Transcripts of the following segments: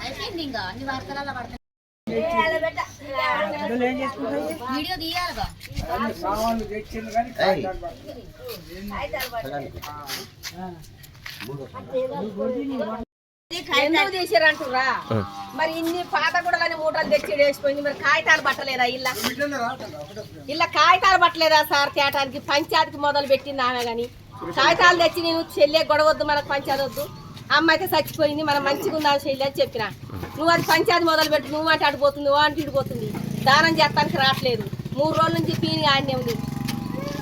అయిపోయింది ఇంకా అన్ని వార్తలలో పడతాయి వీడియో తీయాలిగా ఎందుకు తీసారంటురా మరి ఇన్ని పాత గుడలని మూటలు తెచ్చి వేసిపోయింది. మరి కాగితాలు పట్టలేదా ఇల్ల? ఇల్ల కాగితాలు పట్టలేదా సార్? తేటానికి పంచాయతీకి మొదలు పెట్టింది ఆమె గాని కాగితాలు తెచ్చి నేను చెల్లె గొడవద్దు మనకు పంచాయతీ వద్దు. అమ్మ అయితే చచ్చిపోయింది మనం మంచిగా ఉందా చెల్లి అని చెప్పిన. నువ్వు అది పంచాయతీ మొదలు పెట్టు నువ్వు అంటే అడిపోతుంది నువ్వు అంటే ఇడిపోతుంది దానం చేస్తానికి రావట్లేదు. మూడు రోజుల నుంచి పీని ఆడినే ఉంది.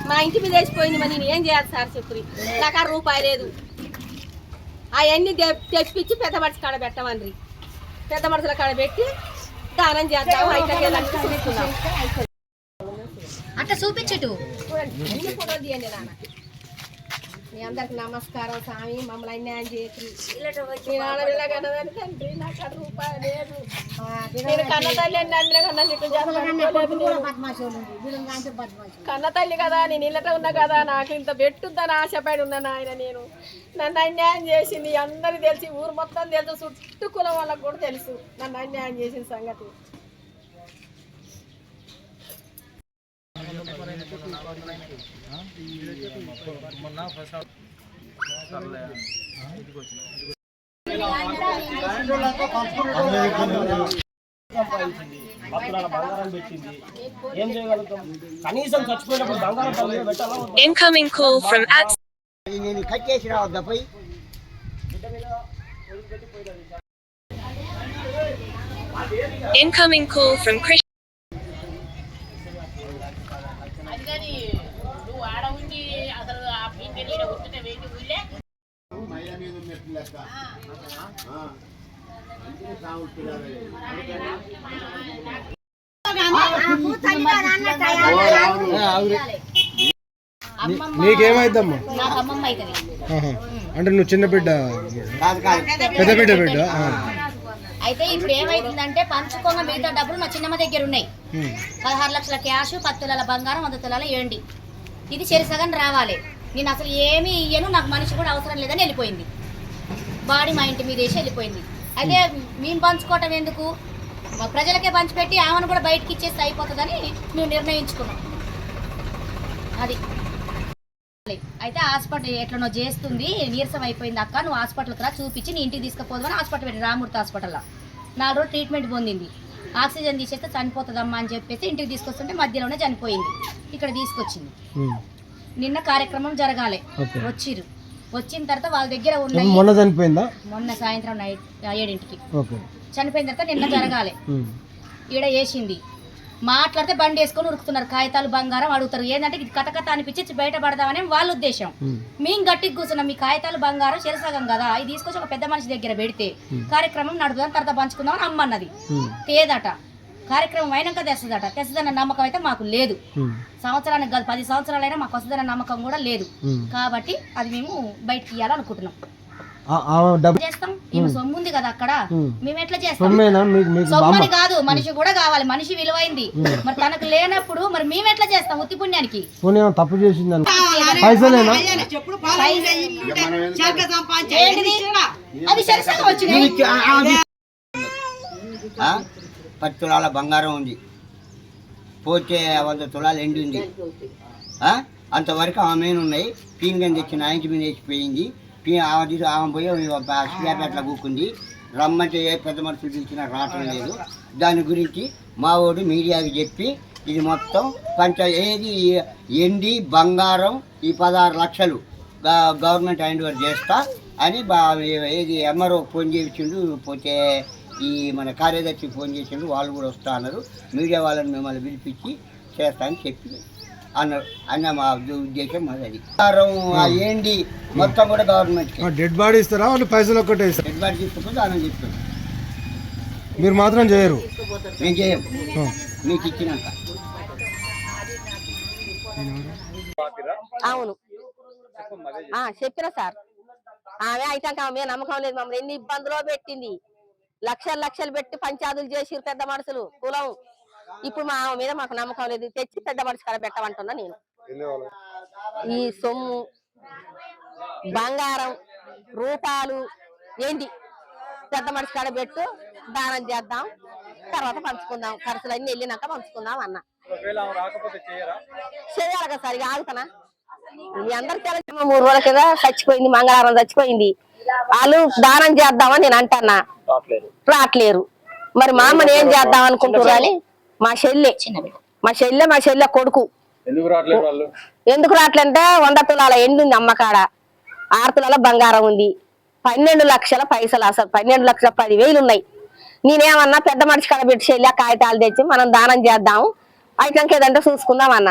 మా ఇంటి మీద వేసిపోయింది మరి నేను ఏం చేయాలి సార్ చెప్పు నాకు ఆ రూపాయి లేదు. అవన్నీ తెప్పించి పెద్ద మనిషి కాడ పెట్టమని పెద్ద మనుషుల కాడ పెట్టి దానం చేద్దాం అయితే అట్లా చూపించటు ఫోటోలు తీయండి నాన్న. మీ అందరికి నమస్కారం స్వామి. మమ్మల్ని అన్యాయం చేయకు. మీ నాన్న వెళ్ళగన్నదని తండ్రి నాకు రూపాయి లేదు. నేను కన్న తల్లి అని నమ్మిన కన్నా నీకు జరగలేదు కన్న తల్లి కదా నేను ఇళ్ళట ఉన్నా కదా నాకు ఇంత పెట్టుద్దని ఆశపడి ఉన్నాను ఆయన నేను. నన్ను అన్యాయం చేసింది అందరికి తెలిసి ఊరు మొత్తం తెలుసు చుట్టూ కులం వాళ్ళకి కూడా తెలుసు నన్ను అన్యాయం చేసిన సంగతి. పెట్టాలా వద్దా? Incoming call from at నేను కట్ చేసి రావద్దా పోయి incoming call from Chris. నీకేమైద్దమ్మా. అంటే నువ్వు చిన్న బిడ్డ. కాదు కాదు. పెద్ద బిడ్డ బిడ్డ. అయితే ఇప్పుడు ఏమైతుందంటే పంచుకోగా మిగతా డబ్బులు మా చిన్నమ్మ దగ్గర ఉన్నాయి. పదహారు లక్షల క్యాష్ పది తులాల బంగారం వంద తులాల ఏండి. ఇది చెరిసగం రావాలి. నేను అసలు ఏమీ ఇయ్యను నాకు మనిషి కూడా అవసరం లేదని వెళ్ళిపోయింది. బాడీ మా ఇంటి మీద వేసి వెళ్ళిపోయింది. అయితే మేము పంచుకోవటం ఎందుకు? మా ప్రజలకే పంచిపెట్టి ఆమెను కూడా బయటకి ఇచ్చేస్తే అయిపోతుందని మేము నిర్ణయించుకున్నాం. అది. అయితే హాస్పిటల్ ఎట్లనో చేస్తుంది నీరసం అయిపోయింది అక్క నువ్వు హాస్పిటల్కి రా చూపించి నీ ఇంటికి తీసుకుపోదు అని హాస్పిటల్ పెట్టి రామూర్తి హాస్పిటల్లో. నాలుగు రోజులు ట్రీట్మెంట్ పొందింది. ఆక్సిజన్ తీసేస్తే చనిపోతుందమ్మా అని చెప్పేసి ఇంటికి తీసుకొస్తుంటే మధ్యలోనే చనిపోయింది. ఇక్కడ తీసుకొచ్చింది. నిన్న కార్యక్రమం జరగాలి. వచ్చిర్రు. వచ్చిన తర్వాత వాళ్ళ దగ్గర ఉన్నాయి మొన్న చనిపోయిందా? మొన్న సాయంత్రం నైట్ ఏడింటికి. చనిపోయిన తర్వాత నిన్న జరగాలి. ఈడ వేసింది. మాట్లాడితే బండి వేసుకొని ఉరుకుతున్నారు. కాగితాలు బంగారం అడుగుతారు. ఏంటంటే ఇది కథ కథ అనిపించి బయటపడదామని వాళ్ళ ఉద్దేశం. మేము గట్టికి కూర్చున్నాం. మీ కాగితాలు బంగారం చెరసగం కదా. ఇది తీసుకొచ్చి ఒక పెద్ద మనిషి దగ్గర పెడితే కార్యక్రమం నడుపుదాం తర్వాత పంచుకుందాం అని అమ్మన్నది. తేదట. కార్యక్రమం అయినాక తెస్తుందట. తెస్తుందన్న నమ్మకం అయితే మాకు లేదు. సంవత్సరానికి కాదు పది సంవత్సరాలైనా మాకు వస్తుందన్న నమ్మకం కూడా లేదు. కాబట్టి అది మేము బయటకి ఇవ్వాలనుకుంటున్నాం చేస్తాం? ఈమె సొమ్ము ఉంది కదా అక్కడ. మేము ఎట్లా చేస్తాం? సొమ్మేనా? కాదు మనిషి కూడా కావాలి మనిషి విలువైంది. మరి తనకు లేనప్పుడు మరి మేము ఎట్లా చేస్తాం ఉత్తి పుణ్యానికి? తప్పు చేసింది సరిసగం? పది తులాల బంగారం ఉంది. పోతే వంద తులాలు ఎండి ఉంది? అంతవరకు ఆమె మీద ఉన్నాయి పీనుగని తెచ్చి నా ఇంటి మీద వేసిపోయింది ఆమె తీసి ఆమె పోయి కూకుంది. రమ్మంటే ఏ పెద్ద మనుషులు పిలిచినా రావటం లేదు. దాని గురించి మా వాడు మీడియాకి చెప్పి ఇది మొత్తం పంచ ఏది ఎండి బంగారం ఈ పదహారు లక్షలు గవర్నమెంట్ హ్యాండ్ ఓవర్ చేస్తా అని బా ఏది ఎంఆర్ఓ ఫోన్ చేసిండు. పోతే ఈ మన కార్యదర్శి ఫోన్ చేసిండు. వాళ్ళు కూడా వస్తా అన్నారు. మీడియా వాళ్ళని మిమ్మల్ని పిలిపించి చేస్తా అని చెప్పి అన్నారు అన్న మా ఉద్ద- ఉద్దేశం అది ఏండి మొత్తం కూడా గవర్నమెంట్కి డెడ్ బాడీ ఇస్తారా? వాళ్ళు పైసలు ఒక్కటే ఇస్తారు? తీసుకుంటుంది దానం చెప్తుంది మీరు మాత్రం చేయరు? మేము చేయం. మీకు ఇచ్చినాక. అవును. ఆ, చెప్పిన సార్. ఆమె అయితే ఆమె నమ్మకం లేదు మమ్మల్ని ఎన్ని ఇబ్బందులో పెట్టింది? లక్షలు లక్షలు పెట్టి పంచాదులు చేసి పెద్ద మనుషులు. కులం. ఇప్పుడు మా ఆమె మీద మాకు నమ్మకం లేదు. తెచ్చి పెద్ద మనిషి కాడ పెట్టమంటున్నా నేను. ఈ సొమ్ము బంగారం రూపాలు ఏంటి? పెద్ద మనిషి కాడ పెట్టు దానం చేద్దాం తర్వాత పంచుకుందాం. ఖర్చులన్నీ వెళ్ళినాక పంచుకుందాం అన్న. చేయాలి కదా సరిగా ఆగుతానా? మీ అందరు తెలిసిన మూడు రోజుల కింద చచ్చిపోయింది మంగళవారం చచ్చిపోయింది. వాళ్ళు దానం చేద్దామని నేను అంటన్నా. రావట్లేదు రావట్లేరు మరి మా అమ్మని ఏం చేద్దాం అనుకుంటున్నారు అని? మా చెల్లె. చిన్న బిడ్డ. మా చెల్లె మా చెల్లె కొడుకు. ఎందుకు రావట్లంటే వంద తులాల ఎండు ఉంది అమ్మకాడ. ఆరు తులాల బంగారం ఉంది. పన్నెండు లక్షల పైసలు అసలు. పన్నెండు లక్షల పదివేలు ఉన్నాయి. నేనేమన్నా పెద్ద మనిషి కాడ పెట్టి చెల్లి ఆ కాగితాలు తెచ్చి మనం దానం చేద్దాం అయినాక ఏదంటే చూసుకుందాం అన్న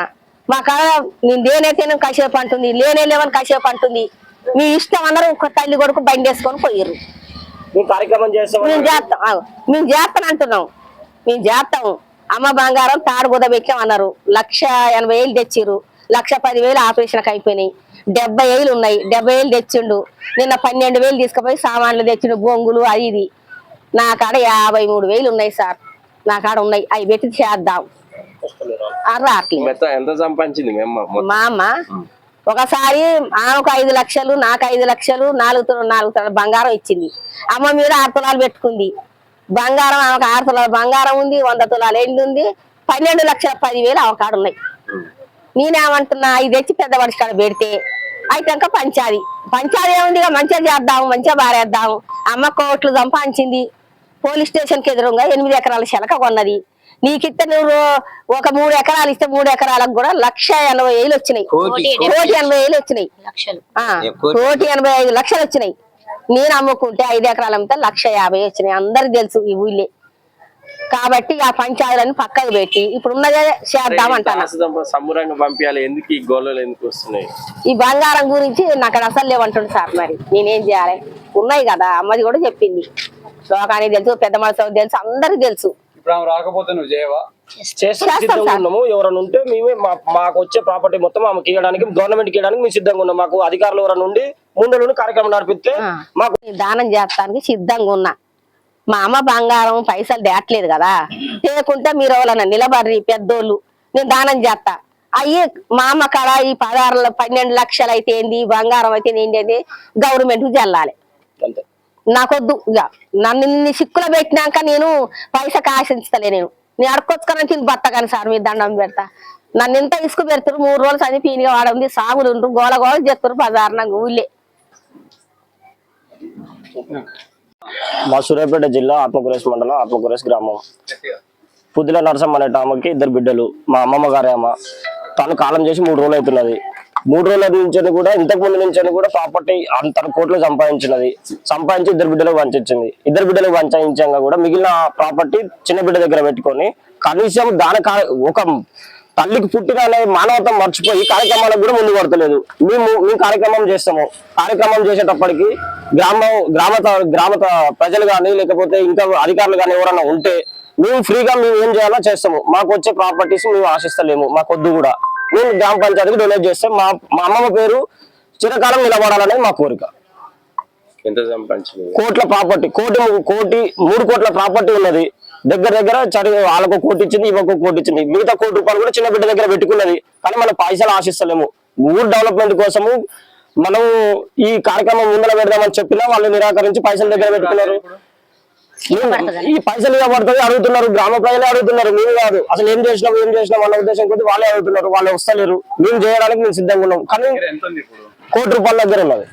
మా కాడ నేను దేనైతే కాసేపు అంటుంది. లేనే లేవని కాసేపు అంటుంది. మీ ఇష్టం అన్నారు ఒక తల్లి కొడుకు బండి వేసుకొని పోయిర్రు. మేము కార్యక్రమం చేస్తాం మేము చేస్తాం. అంటున్నాం మేము చేస్తాం. అమ్మ బంగారం తాడు గుద పెట్టాం అన్నారు. లక్ష ఎనభై వేలు తెచ్చిర్రు. లక్ష పదివేలు ఆపరేషన్కి అయిపోయినాయి. డెబ్బై వేలు ఉన్నాయి. డెబ్బై వేలు తెచ్చిండు. నిన్న పన్నెండు వేలు తీసుకుపోయి సామాన్లు తెచ్చిండు బొంగులు అది ఇది. నా కాడ యాభై మూడు వేలు ఉన్నాయి సార్. నా కాడ ఉన్నాయి. అవి పెట్టి చేద్దాం. మీ అమ్మ ఒకసారి ఆమెకు ఐదు లక్షలు నాకు ఐదు లక్షలు నాలుగు నాలుగు బంగారం ఇచ్చింది. అమ్మ మీద ఆరు తులాలు పెట్టుకుంది. బంగారం ఆమెకు ఆరు తులాలు బంగారం ఉంది వంద తులాలు ఎండు ఉంది పన్నెండు లక్షల పదివేలు ఆమె కాడ ఉన్నాయి నేనేమంటున్నా ఇది తెచ్చి పెద్ద మనిషి కాడ పెడితే అయితాక పంచాది. పంచాది ఏముంది మంచిగా చేద్దాం మంచిగా బారేద్దాం అమ్మ కోట్లు సంపాదించింది పోలీస్ స్టేషన్కి ఎదురుగా ఎనిమిది ఎకరాల శలక కొన్నది. నీకిస్తే నువ్వు ఒక మూడు ఎకరాలు ఇస్తే మూడు ఎకరాలకు కూడా లక్ష ఎనభై వేలు వచ్చినాయి. కోటి ఎనభై వేలు వచ్చినాయి? కోటి ఎనభై ఐదు లక్షలు వచ్చినాయి. నేను అమ్ముకుంటే ఐదు ఎకరాలు అమ్మితే లక్ష యాభై వచ్చినాయి. అందరికి తెలుసు ఈ ఊళ్ళే. కాబట్టి ఆ పంచాయతీలను పక్కకు పెట్టి ఇప్పుడు ఉన్నదే చేద్దాం అంటాను పంపించాలి. ఎందుకు ఈ గోళలు ఎందుకు వస్తున్నాయి? ఈ బంగారం గురించి నాకు అసలు లేవంటుంది సార్ మరి. నేనేం చేయాలి? ఉన్నాయి కదా. అమ్మది కూడా చెప్పింది. లోకానికి తెలుసు పెద్ద మనసు తెలుసు అందరికి తెలుసు. ఇప్పుడు రాకపోతే నువ్వు చేయవా? చేస్తే. చేస్తాం సిద్ధంగా సార్. ఉన్నాము. ఎవరైనా ఉంటే మేమే మా- మాకు వచ్చే ప్రాపర్టీ మొత్తం ఆమెకి ఇవ్వడానికి గవర్నమెంట్ ఇవ్వడానికి మేము సిద్ధంగా ఉన్నాం. మాకు అధికారులు ఎవరైనా ఉండి ముందు కార్యక్రమం నడిపిస్తే. మాకు దానం చేస్తానికి సిద్ధంగా ఉన్నా. మా అమ్మ బంగారం పైసలు తేట్లేదు కదా. తేకుంటే మీరు ఎవరన్నా నిలబడి పెద్దోళ్ళు. నేను దానం చేస్తా. అయ్యి మా అమ్మ కాడ ఈ పదహారు పన్నెండు లక్షలు అయితే ఏంది? బంగారం అయితే ఏంటి అంటే గవర్నమెంట్ చల్లాలి. నాకొద్దు. ఇక నన్ను ఇన్ని సిక్కులు పెట్టినాక నేను పైసకు ఆశించలే నేను. నేను అడుక్కొచ్చుకొని తిని బత్త కానీ సార్ మీరు దండం పెడతా. నన్ను ఇంత ఇసుకు పెడతారు మూడు రోజులు చదివి పీనిగా వాడుంది. సాగులు గోల గోల చేస్తారు పదారణంగా ఊళ్ళే. మా సూర్యాపేట జిల్లా ఆత్మకూరేస్ మండలం ఆత్మకూరేస్ గ్రామం. పుద్దుల నరసమ్మ అనే ఆమెకి ఇద్దరు బిడ్డలు మా అమ్మమ్మ గారి అమ్మ. తను కాలం చేసి మూడు రోజులు అవుతున్నది. మూడు రోజుల నుంచి కూడా ఇంతకు ముందు నుంచి కూడా ప్రాపర్టీ తన కోట్లు సంపాదించినది. సంపాదించి ఇద్దరు బిడ్డలకు వంచింది ఇద్దరు బిడ్డలకు వంచాయించాక కూడా మిగిలిన ప్రాపర్టీ చిన్న బిడ్డ దగ్గర పెట్టుకొని కనీసం దాని ఒక తల్లికి పుట్టిన మానవత్వం మర్చిపోయి కార్యక్రమాలకు కూడా ముందు పడతలేదు. మేము మేము కార్యక్రమం చేస్తాము. కార్యక్రమం చేసేటప్పటికి గ్రామం గ్రామ గ్రామ ప్రజలు కానీ లేకపోతే ఇంకా అధికారులు కానీ ఎవరైనా ఉంటే మేము ఫ్రీగా మేము ఏం చేయాలో చేస్తాము. మాకు వచ్చే ప్రాపర్టీస్ మేము ఆశిస్తలేము. మాకు వద్దు కూడా. మేము గ్రామ పంచాయతీకి డొనేట్ చేస్తాం. మా మా అమ్మమ్మ పేరు చిరకాలం నిలబడాలనేది మా కోరిక. కోట్ల ప్రాపర్టీ కోటి కోటి మూడు కోట్ల ప్రాపర్టీ ఉన్నది. దగ్గర దగ్గర చరి వాళ్ళకు కోటి ఇచ్చింది ఇవ్వకు కోటి ఇచ్చింది మిగతా కోటి రూపాయలు కూడా చిన్న బిడ్డ దగ్గర పెట్టుకున్నది. కానీ మనం పైసలు ఆశిస్తలేము. ఊరు డెవలప్మెంట్ కోసము మనం ఈ కార్యక్రమం ముందర పెడదామని చెప్పినా వాళ్ళు నిరాకరించి పైసల దగ్గర పెట్టుకున్నారు. ఈ పైసలు ఇవ్వబడుతుంది అడుగుతున్నారు. గ్రామ ప్రజలే అడుగుతున్నారు. మేము కాదు. అసలు ఏం చేసినాం ఏం చేసినాం వాళ్ళ ఉద్దేశం కొద్ది వాళ్ళే అడుగుతున్నారు. వాళ్ళు వస్తలేరు. మేము చేయడానికి మేము సిద్ధంగా ఉన్నాం. కానీ కోటి రూపాయల దగ్గర ఉన్నది.